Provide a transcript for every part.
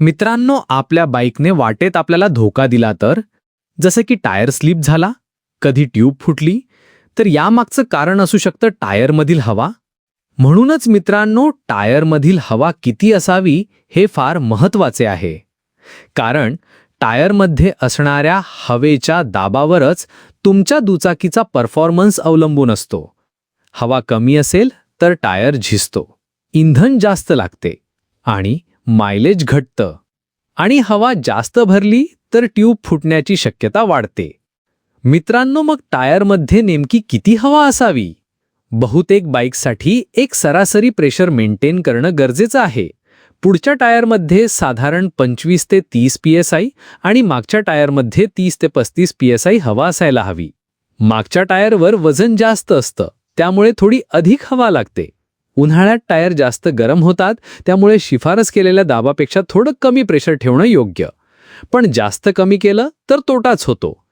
मित्रांनो आपल्या बाईकने वाटेत आपल्याला धोका दिला तर? जसं की टायर स्लिप झाला कधी ट्यूब फुटली तर यामागचं कारण असू शकतं टायरमधील हवा. म्हणूनच मित्रांनो टायरमधील हवा किती असावी हे फार महत्त्वाचे आहे. कारण टायरमध्ये असणाऱ्या हवेच्या दाबावरच तुमच्या दुचाकीचा परफॉर्मन्स अवलंबून असतो. हवा कमी असेल तर टायर झिजतो. इंधन जास्त लागते. आणि मायलेज घटतं. आणि हवा जास्त भरली तर ट्यूब फुटण्याची शक्यता वाढते. मित्रांनो मग टायरमध्ये नेमकी किती हवा असावी? बहुतेक बाईकसाठी एक सरासरी प्रेशर मेंटेन करणं गरजेचं आहे. पुढच्या टायरमध्ये साधारण पंचवीस ते तीस पी एस आय आणि मागच्या टायरमध्ये तीस ते पस्तीस पी एस आय हवा असायला हवी. मागच्या टायरवर वजन जास्त असतं त्यामुळे थोडी अधिक हवा लागते. उन्हाळ्यात टायर जास्त गरम होतात त्यामुळे शिफारस केलेल्या दाबापेक्षा थोडं कमी प्रेशर ठेवणं योग्य. पण जास्त कमी केलं तर तोटाच होतो.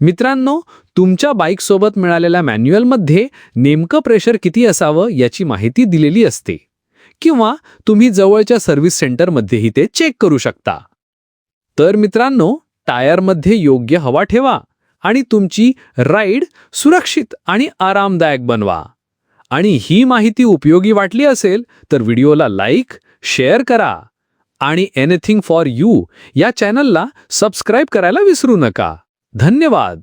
मित्रांनो तुमच्या बाईकसोबत मिळालेल्या मॅन्युअलमध्ये नेमकं प्रेशर किती असावं याची माहिती दिलेली असते. किंवा तुम्ही जवळच्या सर्व्हिस सेंटरमध्येही ते चेक करू शकता. तर मित्रांनो टायरमध्ये योग्य हवा ठेवा आणि तुमची राईड सुरक्षित आणि आरामदायक बनवा. आणि ही माहिती उपयोगी वाटली असेल तर व्हिडिओला लाईक शेअर करा. आणि एनिथिंग फॉर यू या चॅनलला सबस्क्राईब करायला विसरू नका. धन्यवाद.